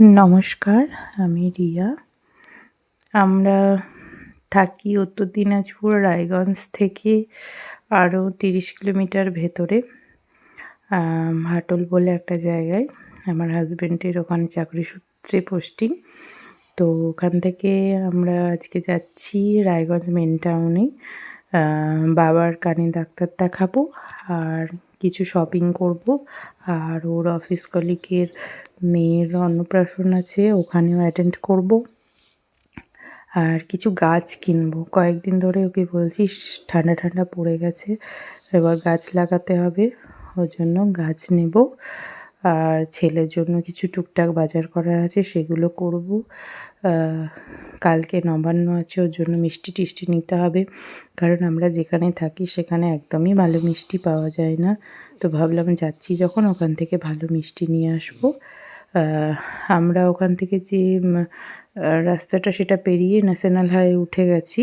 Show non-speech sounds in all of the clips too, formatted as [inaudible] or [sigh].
নমস্কার, আমি রিয়া। আমরা থাকি উত্তর দিনাজপুর, রায়গঞ্জ থেকে আরও তিরিশ কিলোমিটার ভেতরে হাটল বলে একটা জায়গায়। আমার হাজব্যান্ডের ওখানে চাকরি সূত্রে পোস্টিং। তো ওখান থেকে আমরা আজকে যাচ্ছি রায়গঞ্জ মেন টাউনে বাবার কানে ডাক্তার দেখাবো, আর কিছু শপিং করব, আর ওর অফিস কলিকের মেয়ের অন্নপ্রাশন আছে ওখানেও অ্যাটেন্ড করব। আর কিছু গাছ কিনবো। কয়েকদিন ধরে ওকে বলছি "শ্, ঠান্ডা ঠান্ডা পড়ে গেছে এবার গাছ লাগাতে হবে ওর জন্য গাছ নেব। আর ছেলের জন্য কিছু টুকটাক বাজার করার আছে সেগুলো করব। কালকে নবান্ন আছে ওর জন্য মিষ্টি টিষ্টি নিতে হবে। কারণ আমরা যেখানে থাকি সেখানে একদমই ভালো মিষ্টি পাওয়া যায় না। তো ভাবলাম যাচ্ছি যখন ওখান থেকে ভালো মিষ্টি নিয়ে আসব। আমরা ওখান থেকে যে রাস্তাটা সেটা পেরিয়ে ন্যাশনাল হাইওয়ে উঠে গেছি।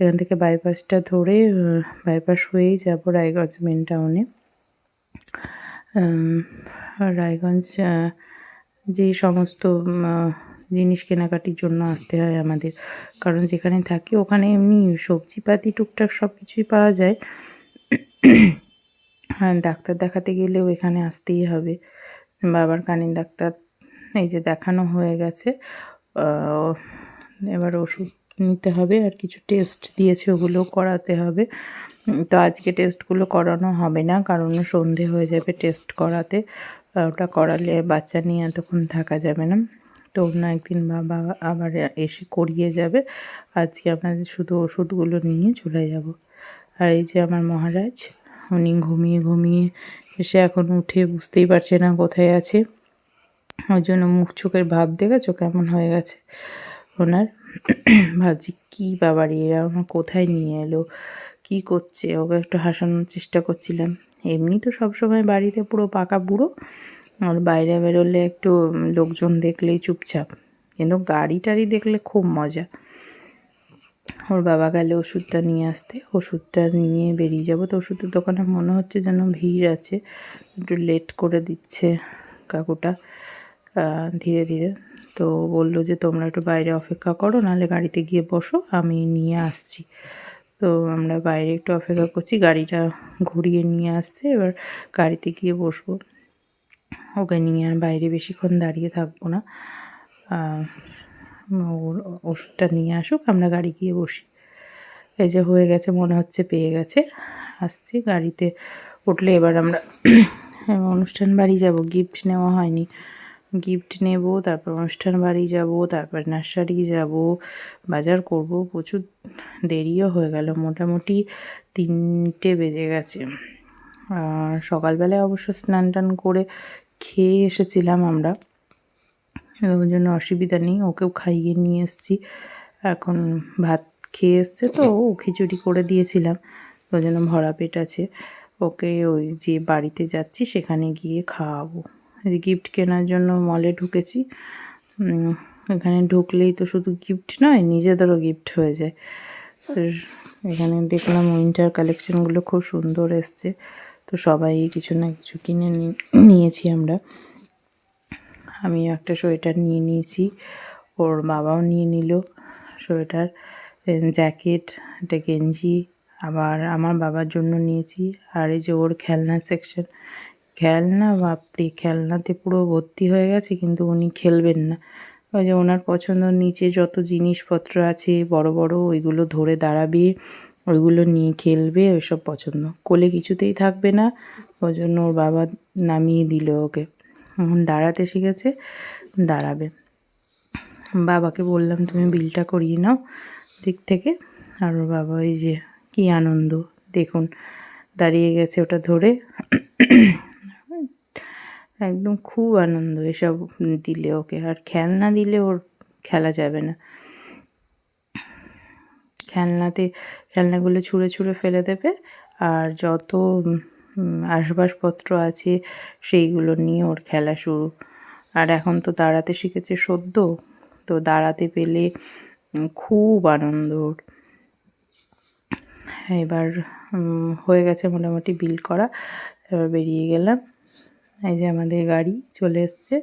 এখান থেকে বাইপাসটা ধরে বাইপাস হয়েই যাব রায়গঞ্জ মেন টাউনে রায়গঞ্জ যে সমস্ত জিনিস কেনাকাটির জন্য আসতে হয় আমাদের। কারণ যেখানে থাকি ওখানে এমনি সবজিপাতি, টুকটাক সব কিছুই পাওয়া যায়। [coughs] ডাক্তার দেখাতে গেলেও এখানে আসতেই হবে। বাবার কানের ডাক্তার এই যে দেখানো হয়ে গেছে। এবার ওষুধ নিতে হবে আর কিছু টেস্ট দিয়েছে, ওগুলোও করাতে হবে। তো আজকে টেস্টগুলো করানো হবে না, কারণ সন্ধে হয়ে যাবে টেস্ট করাতে। ওটা করালে বাচ্চা নিয়ে এতক্ষণ থাকা যাবে না। তো অন্য একদিন বাবা আবার এসে করিয়ে যাবে। আজকে আপনাদের শুধু ওষুধগুলো নিয়ে চলে যাব। আর এই যে আমার মহারাজ, উনি ঘুমিয়ে ঘুমিয়ে এসে এখন উঠে বুঝতেই পারছে না কোথায় আছে। ওই জন্য মুখ চোখের ভাব দেখেছ? কেমন হয়ে গেছে? ওনার ভাবছি, কী বাবারি, এরা ওনার কোথায় নিয়ে এলো? কী করছে? ওকে একটু হাসানোর চেষ্টা করছিলাম। এমনি তো সবসময় বাড়িতে পুরো পাকা বুড়ো। আর বাইরে বেরোলে একটু লোকজন দেখলেই চুপচাপ। কিন্তু গাড়ি টাড়ি দেখলে খুব মজা। ওর বাবা গেলে ওষুধটা নিয়ে আসতে। ওষুধটা নিয়ে বেরিয়ে যাব। তো ওষুধের দোকানে মনে হচ্ছে যেন ভিড় আছে। একটু লেট করে দিচ্ছে কাকুটা। ধীরে ধীরে। তো বলল যে, তোমরা একটু বাইরে অপেক্ষা করো, নাহলে গাড়িতে গিয়ে বসো, আমি নিয়ে আসছি। তো আমরা বাইরে একটু অপেক্ষা করছি। গাড়িটা ঘুরিয়ে নিয়ে আসছে। এবার গাড়িতে গিয়ে বসবো। ওকে নিয়ে আর বাইরে বেশিক্ষণ দাঁড়িয়ে থাকব না। ওষুধটা নিয়ে আসুক, আমরা গাড়ি গিয়ে বসি। এই যে হয়ে গেছে, মনে হচ্ছে পেয়ে গেছে। আসছি গাড়িতে উঠলে এবার আমরা অনুষ্ঠান বাড়ি যাব। গিফট নেওয়া হয়নি। গিফট নেব, তারপর অনুষ্ঠান বাড়ি যাব, তারপর নার্সারি যাব, বাজার করব। প্রচুর দেরিও হয়ে গেল, মোটামুটি তিনটে বেজে গেছে। আর সকালবেলায় অবশ্য স্নান টান করে খেয়ে এসেছিলাম আমরা। ওই জন্য অসুবিধা নেই, ওকেও খাইয়ে নিয়ে এসেছি। এখন ভাত খেয়ে এসছে তো, ও খিচুড়ি করে দিয়েছিলাম। ওই জন্য ভরা পেট আছে। ওকে ওই যে বাড়িতে যাচ্ছি, সেখানে গিয়ে খাওয়াবো। গিফট কেনার জন্য মলে ঢুকেছি। এখানে ঢুকলেই তো শুধু গিফট নয়, নিজেদেরও গিফট হয়ে যায়। এখানে দেখলাম উইন্টার কালেকশনগুলো খুব সুন্দর এসছে। তো সবাই কিছু না কিছু কিনে নিয়েছি আমরা। আমি একটা সোয়েটার নিয়ে নিয়েছি। ওর বাবাও নিয়ে নিল সোয়েটার জ্যাকেট একটা গেঞ্জি, আবার আমার বাবার জন্য নিয়েছি। আর এই যে ওর খেলনা সেকশন খেলনা বাপরে, খেলনাতে পুরো ভর্তি হয়ে গেছে, কিন্তু উনি খেলবেন না। ওই যে ওনার পছন্দ নিচে যত জিনিসপত্র আছে, বড় বড়, ওইগুলো ধরে দাঁড়াবে, ওইগুলো নিয়ে খেলবে, ওইসব পছন্দ। কোলে কিছুতেই থাকবে না। ওই জন্য ওর বাবা নামিয়ে দিল ওকে। দাঁড়াতে শিখেছে, দাঁড়াবে। বাবাকে বললাম, তুমি বিলটা করিয়ে নাও দিক থেকে। আর ওর বাবা ওই যে, কী আনন্দ, দেখুন। দাঁড়িয়ে গেছে ওটা ধরে। একদম খুব আনন্দ এসব দিলে ওকে। আর খেলনা দিলে ওর খেলা যাবে না। খেলনাতে, খেলনাগুলো ছুঁড়ে ছুঁড়ে ফেলে দেবে। আর যত উম, আসবাবপত্র আছে সেইগুলো নিয়ে ওর খেলা শুরু। আর এখন তো দাঁড়াতে শিখেছে সদ্য তো দাঁড়াতে পেলে খুব আনন্দ ওর। এবার হয়ে গেছে মোটামুটি বিল করা এবার বেরিয়ে গেলাম। এই যে আমাদের গাড়ি চলে এসছে।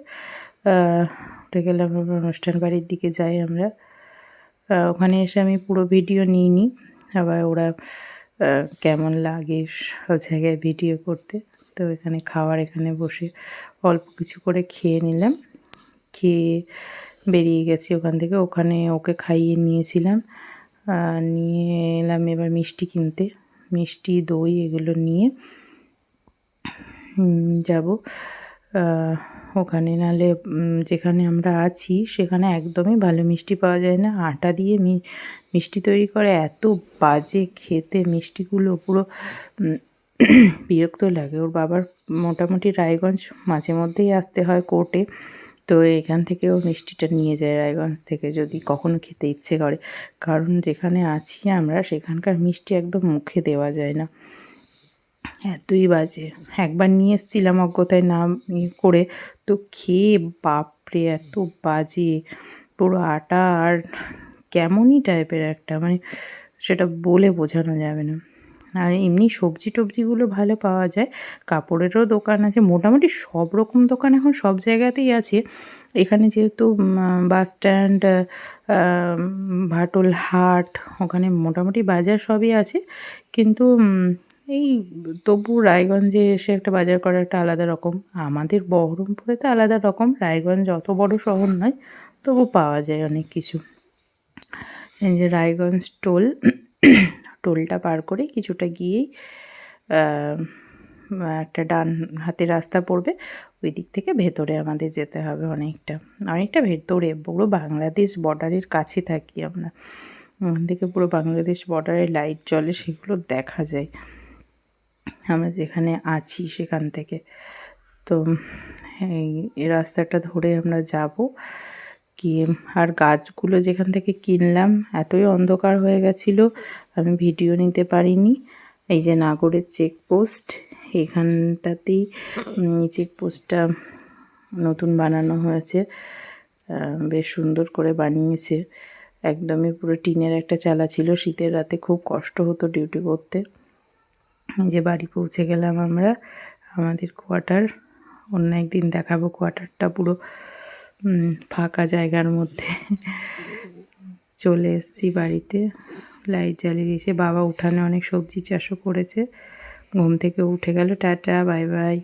উঠে গেলাম অনুষ্ঠান বাড়ির দিকে যাই আমরা। ওখানে এসে আমি পুরো ভিডিও নিই নিইনি। আবার ওরা কেমন লাগে সব জায়গায় ভিডিও করতে। তো এখানে খাওয়ার এখানে বসে অল্প কিছু করে খেয়ে নিলাম। খেয়ে বেরিয়ে গেছি ওখান থেকে। ওখানে ওকে খাইয়ে নিয়েছিলাম। নিয়ে এলাম এবার মিষ্টি কিনতে। মিষ্টি, দই এগুলো নিয়ে যাব। ওখানে নালে যেখানে আমরা আছি, সেখানে একদমই ভালো মিষ্টি পাওয়া যায় না। আটা দিয়ে মিষ্টি তৈরি করে, এত বাজে খেতে, মিষ্টিগুলো পুরো [clears throat] বিরক্ত লাগে। ওর বাবার মোটামুটি রায়গঞ্জ মাঝে মধ্যেই আসতে হয় কোর্টে। তো এখান থেকেও মিষ্টিটা নিয়ে যায় রায়গঞ্জ থেকে, যদি কখনো খেতে ইচ্ছে করে। কারণ যেখানে আছি আমরা, সেখানকার মিষ্টি একদম মুখে দেওয়া যায় না। এতই বাজে। একবার নিয়ে এসেছিলাম অজ্ঞতায় ইয়ে করে। তো খেয়ে, বাপরে, এত বাজে। পুরো আটা আর কেমনই টাইপের একটা মানে সেটা বলে বোঝানো যাবে না। আর এমনি সবজি টবজিগুলো ভালো পাওয়া যায়। কাপড়েরও দোকান আছে। মোটামুটি সব রকম দোকান এখন সব জায়গাতেই আছে। এখানে যেহেতু বাস স্ট্যান্ড ভাটল হাট, ওখানে মোটামুটি বাজার সবই আছে। কিন্তু এই তবু রায়গঞ্জে এসে একটা বাজার করা একটা আলাদা রকম। আমাদের বহরমপুরে তো আলাদা রকম, রায়গঞ্জ অত বড় শহর নয়, তবু পাওয়া যায় অনেক কিছু। এই যে রায়গঞ্জ টোল, টোলটা পার করে কিছুটা গিয়েই একটা ডান হাতে রাস্তা পড়বে, ওই দিক থেকে ভেতরে আমাদের যেতে হবে অনেকটা। অনেকটা ভেতরে, পুরো বাংলাদেশ বর্ডারের কাছে থাকি আমরা। ওখান থেকে পুরো বাংলাদেশ বর্ডারের লাইট জ্বলে সেগুলো দেখা যায়। আমরা যেখানে আছি সেখান থেকে। তো এই রাস্তাটা ধরে আমরা যাব। গিয়ে আর গাছগুলো যেখান থেকে কিনলাম, এতই অন্ধকার হয়ে গেছিল, আমি ভিডিও নিতে পারিনি। এই যে নাগরের চেকপোস্ট, এখানটাতেই চেকপোস্টটা নতুন বানানো হয়েছে। বেশ সুন্দর করে বানিয়েছে। একদমই পুরো টিনের একটা চালা ছিল। শীতের রাতে খুব কষ্ট হতো ডিউটি করতে। যে বাড়ি পৌঁছে গেলাম আমরা, আমাদের কোয়ার্টার, অন্য একদিন দেখাবো কোয়ার্টারটা পুরো ফাঁকা জায়গার মধ্যে। চলে এসেছি বাড়িতে, লাইট জ্বালিয়ে দিয়েছে। বাবা উঠানে অনেক সবজি চাষও করেছে। ঘুম থেকে উঠে গেল, টাটা, বাই বাই।